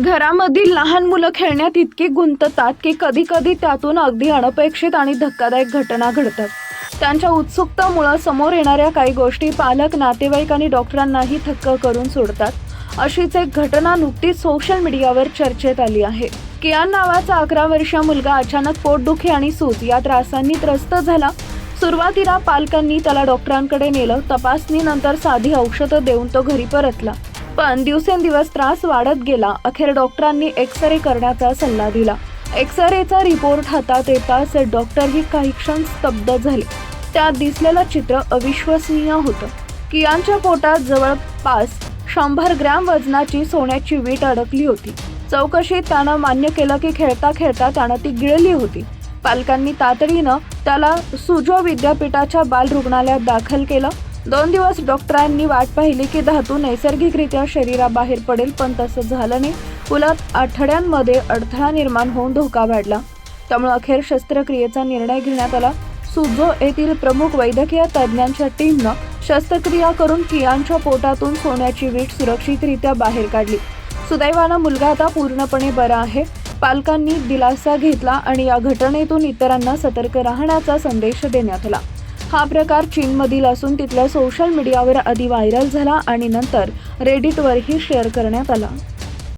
घरामधील लहान मुलं खेळण्यात इतकी गुंततात की कधी कधी त्यातून अगदी अनपेक्षित आणि धक्कादायक घटना घडतात. त्यांच्या उत्सुकतामुळं समोर येणाऱ्या काही गोष्टी पालक नातेवाईक आणि डॉक्टरांनाही थक्क करून सोडतात. अशीच एक घटना नुकतीच सोशल मीडियावर चर्चेत आली आहे. कियान नावाचा अकरा वर्षीय मुलगा अचानक पोटदुखी आणि सूज या त्रासांनी त्रस्त झाला. सुरुवातीला पालकांनी त्याला डॉक्टरांकडे नेलं. तपासणीनंतर साधी औषधं देऊन तो घरी परतला. पण दिवसेंदिवस त्रास वाढत गेला. अखेर डॉक्टरांनी एक्सरे करण्याचा सल्ला दिला. एक्सरेचा रिपोर्ट हातात येताच डॉक्टरही काही क्षण स्तब्ध झाले. त्यात दिसलेलं चित्र अविश्वसनीय होतं. कियांच्या पोटात जवळपास शंभर ग्रॅम वजनाची सोन्याची वीट अडकली होती. चौकशीत त्यानं मान्य केलं की खेळता खेळता त्यानं ती गिळली होती. पालकांनी तातडीनं त्याला सुजो विद्यापीठाच्या बाल रुग्णालयात दाखल केलं. दोन दिवस डॉक्टरांनी वाट पाहिली की धातू नैसर्गिकरित्या शरीराबाहेर पडेल पण तसं झालं नाही. उलट आठवड्यांमध्ये अडथळा निर्माण होऊन धोका वाढला. त्यामुळे अखेर शस्त्रक्रियेचा निर्णय घेण्यात आला. सुजो येथील प्रमुख वैद्यकीय तज्ज्ञांच्या टीमनं शस्त्रक्रिया करून कियांच्या पोटातून सोन्याची वीट सुरक्षितरित्या बाहेर काढली. सुदैवानं मुलगा आता पूर्णपणे बरा आहे. पालकांनी दिलासा घेतला आणि या घटनेतून इतरांना सतर्क राहण्याचा संदेश देण्यात आला. हा प्रकार चीनमधील असून तिथल्या सोशल मीडियावर आधी व्हायरल झाला आणि नंतर रेडिटवरही शेअर करण्यात आला.